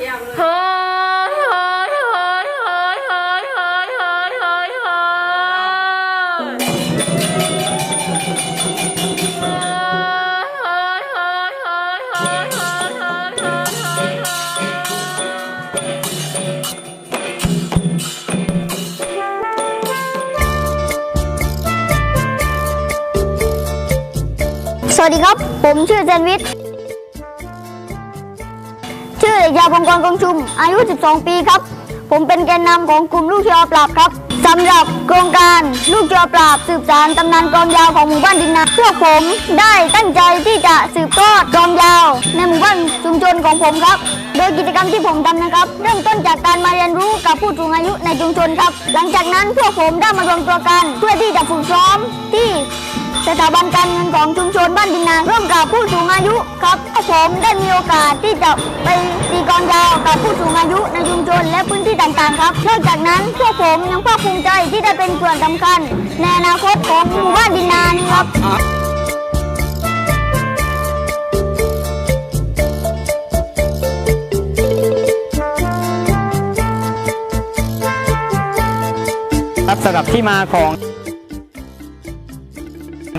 เยี่ยมเลย เฮ้ยเฮ้ยเฮ้ยเฮ้ยเฮ้ยเฮ้ยเฮ้ยเฮ้ยเฮ้ย สวัสดีครับ ผมชื่อแซนวิช ชื่อ เด็กชายพงกรกองชุม อายุ 12 ปีครับ ผมเป็นแกนนำของกลุ่มลูกเชือปราบครับสำหรับโครงการลูกเชือปราบสืบสานตำนานกลองยาวของหมู่บ้านดินนาพวกผมได้ตั้งใจที่จะสืบทอดกลองยาว ในหมู่บ้านชุมชนของผมครับ โดยกิจกรรมที่ผมทำนะครับ เริ่มต้นจากการมาเรียนรู้กับผู้สูงอายุในชุมชนครับ หลังจากนั้นพวกผมได้มารวมตัวกัน เพื่อที่จะฝึกซ้อมที่ สถาบันการเงินของชุมชนบ้านดินนางร่วมกับผู้สูงอายุครับผมได้มีโอกาสที่จะไปตีกองยาวกับผู้สูงอายุในชุมชนและพื้นที่ต่างๆ ครับนอกจากนั้นพวกผมยังภาคภูมิใจที่ได้เป็นส่วนสำคัญ ในอนาคตของหมู่บ้านดินนางครับครับสำหรับที่มาของ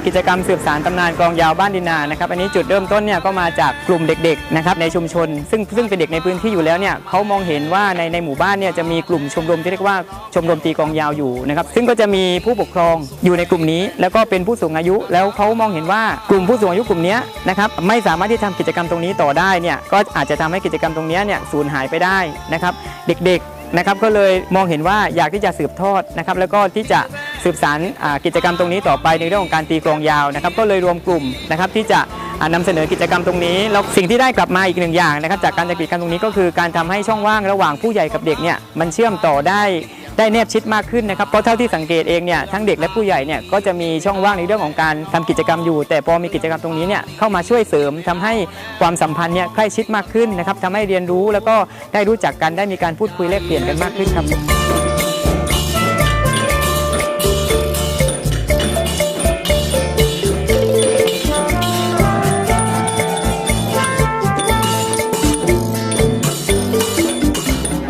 กิจกรรมสืบสารตำนานกองยาวบ้านดินนานะครับอันนี้จุดเริ่มต้นเนี่ยก็มาจากกลุ่มเด็กๆนะครับในชุมชน ซึ่งซึ่งเป็นเด็กในพื้นที่อยู่แล้วเนี่ยเขามองเห็นว่าในในหมู่บ้านเนี่ยจะมีกลุ่มชมรมที่เรียกว่าชมรมตีกองยาวอยู่นะครับซึ่งก็จะมีผู้ปกครองอยู่ในกลุ่มนี้ แล้วก็เป็นผู้สูงอายุ แล้วเขามองเห็นว่ากลุ่มผู้สูงอายุกลุ่มนี้นะครับไม่สามารถที่ทำกิจกรรมตรงนี้ต่อได้เนี่ยก็อาจจะทำให้กิจกรรมตรงนี้เนี่ยสูญหายไปได้นะครับเด็กๆนะครับก็เลยมองเห็นว่าอยากที่จะสืบทอดนะครับแล้วก็ที่จะ สืบสารกิจกรรมตรงนี้ต่อไปในเรื่องของการตีกลองยาวนะครับก็เลยรวมกลุ่มนะครับที่จะอ่านำเสนอกิจกรรมตรงนี้แล้วสิ่งที่ได้กลับมาอีกหนึ่งอย่างนะครับจากการจัดกิจกรรมตรงนี้ก็คือการทำให้ช่องว่างระหว่างผู้ใหญ่กับเด็กเนี่ยมันเชื่อมต่อได้ได้แนบชิดมากขึ้นนะครับเพราะเท่าที่สังเกตเองเนี่ยทั้งเด็กและผู้ใหญ่เนี่ยก็จะมีช่องว่างในเรื่องของการทำกิจกรรมอยู่ แต่พอมีกิจกรรมตรงนี้เนี่ยเข้ามาช่วยเสริมทำให้ความสัมพันธ์เนี่ยใกล้ชิดมากขึ้นนะครับทำให้เรียนรู้แล้วก็ได้รู้จักกันได้มีการพูดคุยแลกเปลี่ยนกันมากขึ้นครับ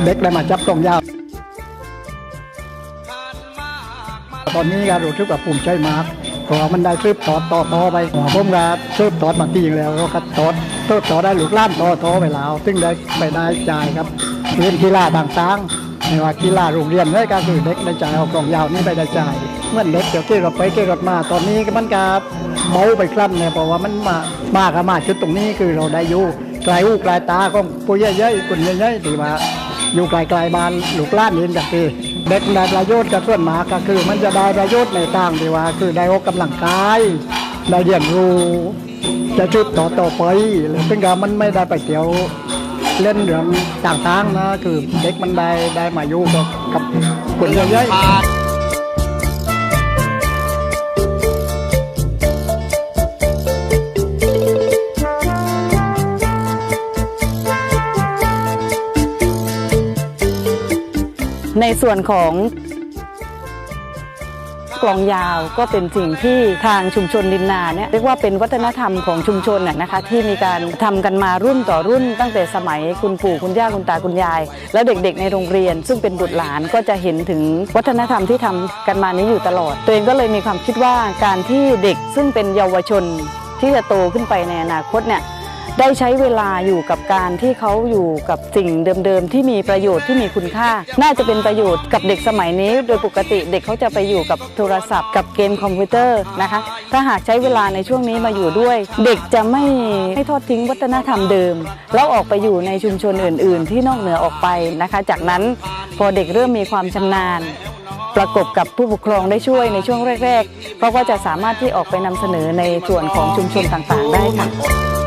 เด็กได้มาจับกลองยาวตอนนี้ก็รู้สึกว่าภูมิใจมากเพราะมันได้ซืบต่อต่อต่อไปผมก็ซืบต่อมาตีงแล้วก็ต่อซืบต่อได้หลูกหล้านต่อต่อไปแล้วซึ่งได้ไปได้จ่ายครับเรียนกีฬาต่างๆไม่ว่ากีฬาโรงเรียนเลยก็คือเด็กได้จ่ายเอากล่องยาวนี่ไปได้จ่ายเมื่อเด็กเดี๋ยวขี่รถไปขี่รถมา ตอนนี้มันก็เมาไปคลั่นเนี่ยเพราะว่ามันมามาก็มาจุดตรงนี้คือเราได้อยู่ไกลหูไกลตาของผู้ใหญ่ๆคนใหญ่ๆที่ว่า อยู่ไกลๆบ้านลูกล้านเห็นจากที่เด็กได้ประโยชน์กับส่วนมากก็คือ มันจะได้ประโยชน์ในทางที่ว่า คือได้ออกกำลังกายได้เรียนรู้จะชุดต่อต่อไปแล้วเป็นการมันไม่ได้ไปเที่ยวเล่นเรื่องต่างๆนะคือเด็กมันได้ได้มาอยู่กับกับคนเยอะๆ ในส่วนของกลองยาวก็เป็นสิ่งที่ทางชุมชนดินนาเนี่ยเรียกว่าเป็นวัฒนธรรมของชุมชนน่ะนะคะที่มีการทำกันมารุ่นต่อรุ่น ตั้งแต่สมัยคุณปู่คุณย่าคุณตาคุณยาย แล้วเด็กๆ ในโรงเรียน ซึ่งเป็นบุตรหลานก็จะเห็นถึงวัฒนธรรมที่ทำกันมานี้อยู่ตลอด ตัวเองก็เลยมีความคิดว่าการที่เด็กซึ่งเป็นเยาวชนที่จะโตขึ้นไปในอนาคตเนี่ย ได้ใช้เวลาอยู่กับการที่เขาอยู่กับสิ่งเดิมๆ ที่มีประโยชน์ที่มีคุณค่า น่าจะเป็นประโยชน์กับเด็กสมัยนี้ โดยปกติเด็กเขาจะไปอยู่กับโทรศัพท์กับเกมคอมพิวเตอร์นะคะ ถ้าหากใช้เวลาในช่วงนี้มาอยู่ด้วย เด็กจะไม่ไม่ทอดทิ้งวัฒนธรรมเดิม แล้วออกไปอยู่ในชุมชนอื่น ๆ ที่นอกเหนือออกไปนะคะ จากนั้นพอเด็กเริ่มมีความชำนาญประกบกับผู้ปกครองได้ช่วยในช่วงแรก ๆเขาก็จะสามารถที่ออกไปนำเสนอในส่วนของชุมชนต่างๆ ได้ค่ะ